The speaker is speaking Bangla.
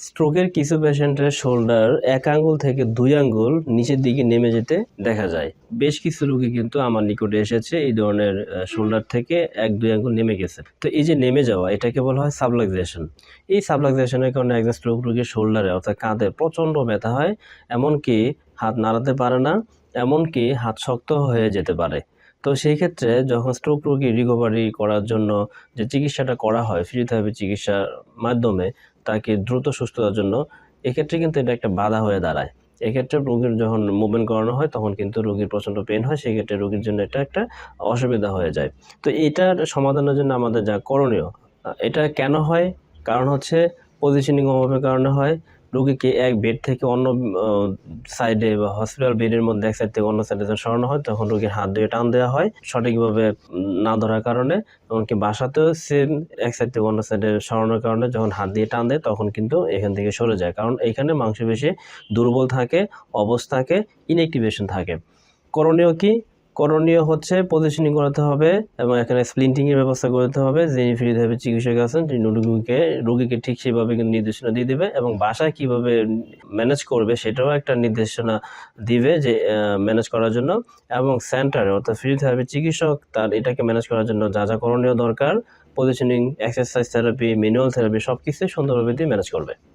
স্ট্রোকের কিছু পেশেন্টের শোল্ডার এক আঙ্গুল থেকে দুই আঙ্গুল নিচের দিকে নেমে যেতে দেখা যায়। বেশ কিছু রোগী কিন্তু আমার নিকটে এসেছে এই ধরনের শোল্ডার থেকে এক দুই আঙ্গুল নেমে গেছে। তো এই যে নেমে যাওয়া, এটাকে বলা হয় সাবলাক্সেশন এই সাবলাক্সেশনের কারণে একজন স্ট্রোক রোগীর শোল্ডারে অর্থাৎ কাঁধে প্রচণ্ড ব্যথা হয়, এমনকি হাত নাড়াতে পারে না, এমনকি হাত শক্ত হয়ে যেতে পারে। তো সেই ক্ষেত্রে যখন স্ট্রোক রোগী রিকভারি করার জন্য যে চিকিৎসাটা করা হয় ফিজিওথেরাপি চিকিৎসার মাধ্যমে তাকে দ্রুত সুস্থতার জন্য এক্ষেত্রে কিন্তু এটা একটা বাধা হয়ে দাঁড়ায়। এক্ষেত্রে রোগীর যখন মুভমেন্ট করানো হয়, তখন কিন্তু রোগীর প্রচণ্ড পেন হয়, সেক্ষেত্রে রোগীর জন্য এটা একটা অসুবিধা হয়ে যায়। তো এটার সমাধানের জন্য আমাদের যা করণীয়, এটা কেন হয়? কারণ হচ্ছে পজিশনিং অভাবের কারণে হয়। রোগীকে এক বেড থেকে অন্য সাইডে বা হসপিটাল বেডের মধ্যে এক সাইড থেকে অন্য সাইডে যখন সরানো হয়, তখন রোগীর হাত দিয়ে টান দেওয়া হয়। সঠিকভাবে না ধরার কারণে এমনকি বাসাতেও সেম এক সাইড থেকে অন্য সাইডে সরানোর কারণে যখন হাত দিয়ে টান দেয়, তখন কিন্তু এখান থেকে সরে যায়। কারণ এইখানে মাংসপেশি দুর্বল থাকে অবস্থাকে ইনএক্টিভেশন থাকে। করণীয় কি? করণীয় হচ্ছে পজিশনিং করাতে হবে এবং এখানে স্প্লিন্টিংয়ের ব্যবস্থা করতে হবে। যিনি ফিজিওথেরাপি চিকিৎসক আছেন যিনি রোগীকে রোগীকে ঠিক সেভাবে কিন্তু নির্দেশনা দিয়ে দেবে এবং বাসায় কীভাবে ম্যানেজ করবে সেটাও একটা নির্দেশনা দিবে যে ম্যানেজ করার জন্য। এবং সেন্টারে অর্থাৎ ফিজিওথেরাপি চিকিৎসক, তার এটাকে ম্যানেজ করার জন্য যা যা করণীয় দরকার positioning exercise therapy manual therapy সব কিছুই সুন্দরভাবে দিয়ে ম্যানেজ করবে।